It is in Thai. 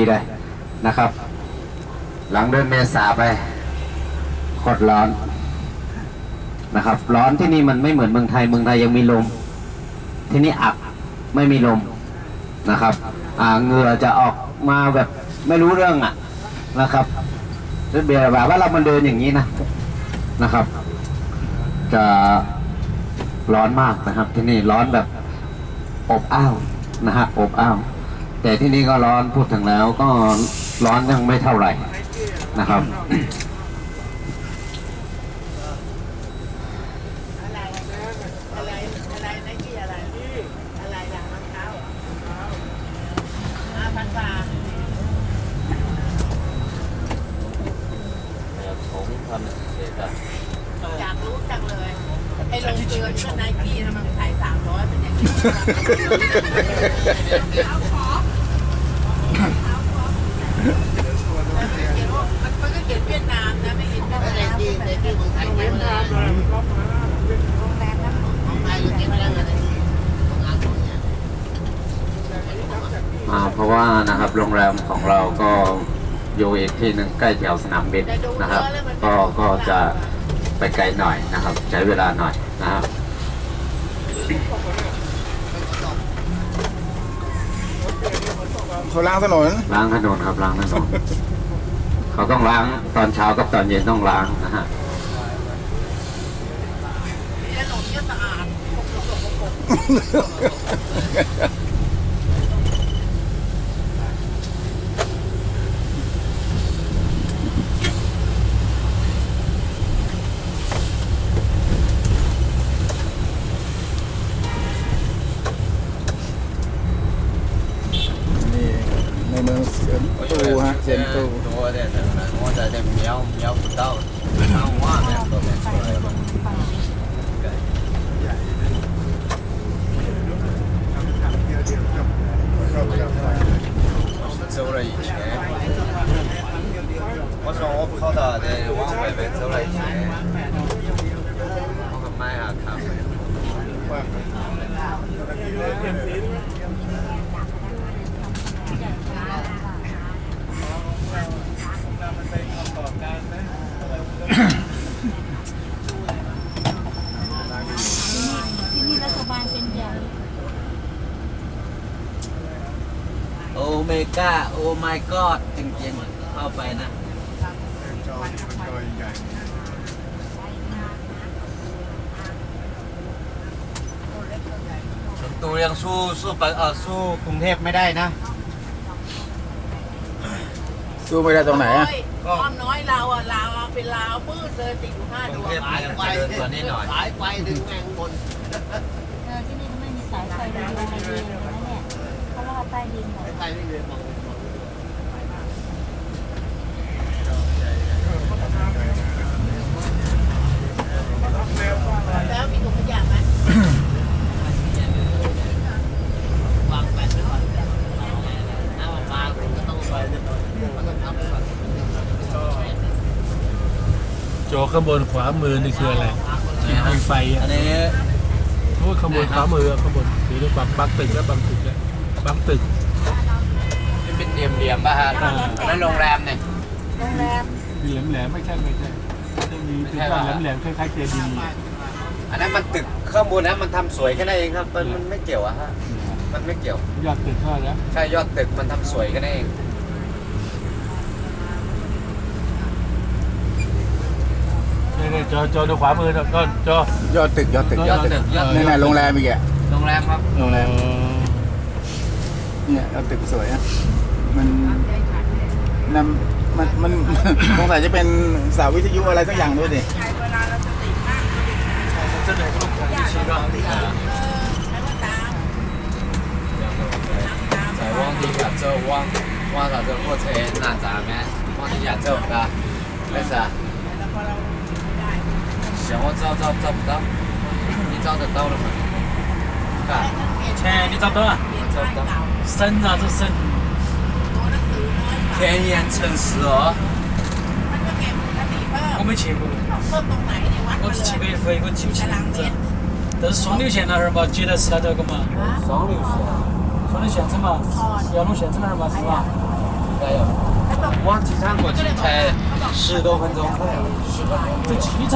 ดีเลยนะครับ หลังเดือนเมษาไปโคตรร้อนนะครับ ร้อนที่นี่มันไม่เหมือนเมืองไทยเมืองไทยยังมีลม ที่นี่อับไม่มีลมนะครับอ่าเหงื่อจะออกมาแบบไม่รู้เรื่องอะนะครับเบียร์แบบว่าเรามันเดินอย่างนี้นะนะครับ จะร้อนมากนะครับ ที่นี่ร้อนแบบอบอ้าวนะฮะอบอ้าว แต่ที่นี่ก็ร้อนพูดถึงแล้วก็ร้อนยังไม่เท่าไหร่นะครับอะไรอะไรอะไรไนกี้อะไรอะไรหลังรองเท้าห้าพันบาทอยากรู้จังเลยไอ้ลงเกินก็ไนกี้นะมันขายสามร้อยเป็นอย่างนี้ เอาของมันมันก็ เขียนเวียดนามนะไม่เห็นไนกี้ไนกี้เมืองไทยเวียดนามอ่าเพราะว่านะครับโรงแรมของเราก็อยู่อีกที่หนึ่งใกล้แถวสนามบินนะครับ ก็ก็จะไปไกลหน่อยนะครับ ใช้เวลาหน่อยนะครับ เขาล้างถนน ล้างถนนครับล้างถนน เขาต้องล้างตอนเช้ากับตอนเย็นต้องล้างนะฮะถนนก็สะอาด 一千，我说我跑到那往外面走了一圈， เมก้าโอ my god จริงๆเข้าไปนะตัวยังสู้สู้ไปเออสู้กรุงเทพไม่ได้นะ สู้ไม่ได้ตรงไหนอะอ้อมน้อยเราอะลาวเป็นลาวมืดเลยติดอยู่ห้ากดรุงวงเทพยังเจริญกว่านี้หน่อย สายไฟดึงแมงบน เออที่นี่ไม่มีสายไฟเดินมา เดินเลยนะเนี่ยเพราะว่าใต้ดินหมดไฟไม่เรียนมองแล้วมีถุงขยะไหมวางแปะไว้ก่อนน้ำมาก็ต้องไปมันต้องทำไปก่อนโจข้างบนขวามือนี่คืออะไรมีไฟอัอะนนี้ โอ้ข้างบนขวามือข้างบนหรือบังบังตึกแล้วบังตึกแล้ว บังตึกเป็นเหลี่ยมเหลี่ยมๆป่ะฮะอ่าอันนั้นโรงแรมเนี่ย โรงแรมมีแหลมแหลมๆไม่ใช่ไม่ใช่จะมีเป็นก้อนแหลมแหลมๆคล้ายๆเจดีย์อันนั้นมันตึกข้างบนนะมันทำสวยแค่นั้นเองครับ มันมันไม่เกี่ยวอะฮะ มันไม่เกี่ยว ยอดตึกเท่าแล้วใช่ยอดตึกมันทำสวยแค่นั้นเองนี่ๆจอจอดูขวามือก็จอ ยอดตึกยอดตึกยอดตึกยอดตึกนี่นโรงแรมอีกอะโรงแรมครับ โรงแรม เนี่ยยอดตึกสวยอ่ะมันนำมันมัน สงสัยจะเป็นเสาวิทยุอะไรสักอย่างด้วยดิ ใช้เวลาเราจะติดมากก็ติดยากเราติดเออใช้ว่าตาม 在往地下走，往往啥子火车南站咩？往地下走，嘎，没事啊。 แล้วพอเราไม่ได้ 行，我找找找不到，你找得到了吗？ 嘎， แช่นี่จับตัว เปลี่ยนป้ายเก่า เส้นอ่ะจะเส้น ตัวหนังสือน้อยกว่า 田园城市哦。 มันก็เก็บปกติเพิ่ม 我没去过， เพิ่มตรงไหนในวัด 我只去过一回，我记不起 ตาราง 名 เม 字 ตร。但是双流线那儿嘛，接的是那个个嘛，双流线。双流线子嘛，哦要弄线子那儿嘛是吧？ 该有。忘记唱过去才十多分钟，快了，十分钟。